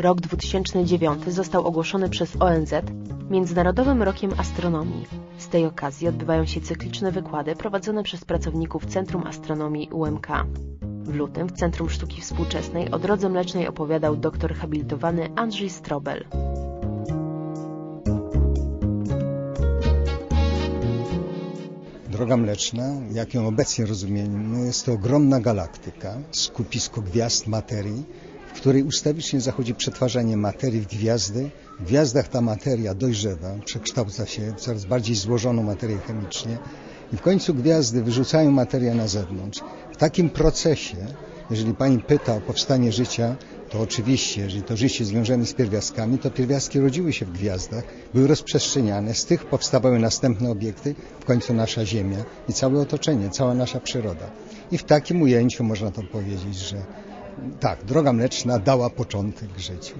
Rok 2009 został ogłoszony przez ONZ Międzynarodowym Rokiem Astronomii. Z tej okazji odbywają się cykliczne wykłady prowadzone przez pracowników Centrum Astronomii UMK. W lutym w Centrum Sztuki Współczesnej o drodze mlecznej opowiadał doktor habilitowany Andrzej Strobel. Droga Mleczna, jak ją obecnie rozumiemy, jest to ogromna galaktyka, skupisko gwiazd, materii, w której ustawicznie zachodzi przetwarzanie materii w gwiazdy. W gwiazdach ta materia dojrzewa, przekształca się w coraz bardziej złożoną materię chemicznie i w końcu gwiazdy wyrzucają materię na zewnątrz. W takim procesie, jeżeli Pani pyta o powstanie życia, to oczywiście, jeżeli to życie zwiążemy z pierwiastkami, to pierwiastki rodziły się w gwiazdach, były rozprzestrzeniane, z tych powstawały następne obiekty, w końcu nasza Ziemia i całe otoczenie, cała nasza przyroda. I w takim ujęciu można to powiedzieć, że tak, droga mleczna dała początek życiu.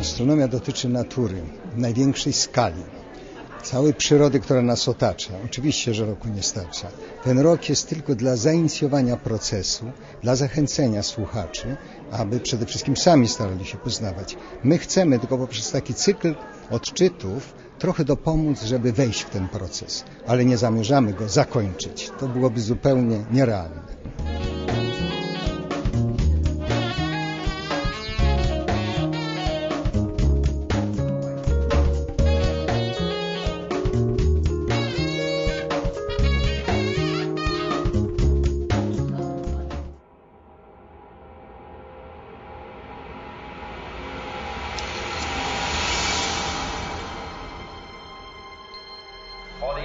Astronomia dotyczy natury w największej skali, całej przyrody, która nas otacza. Oczywiście, że roku nie starcza. Ten rok jest tylko dla zainicjowania procesu, dla zachęcenia słuchaczy, aby przede wszystkim sami starali się poznawać. My chcemy tylko poprzez taki cykl odczytów trochę dopomóc, żeby wejść w ten proces, ale nie zamierzamy go zakończyć. To byłoby zupełnie nierealne.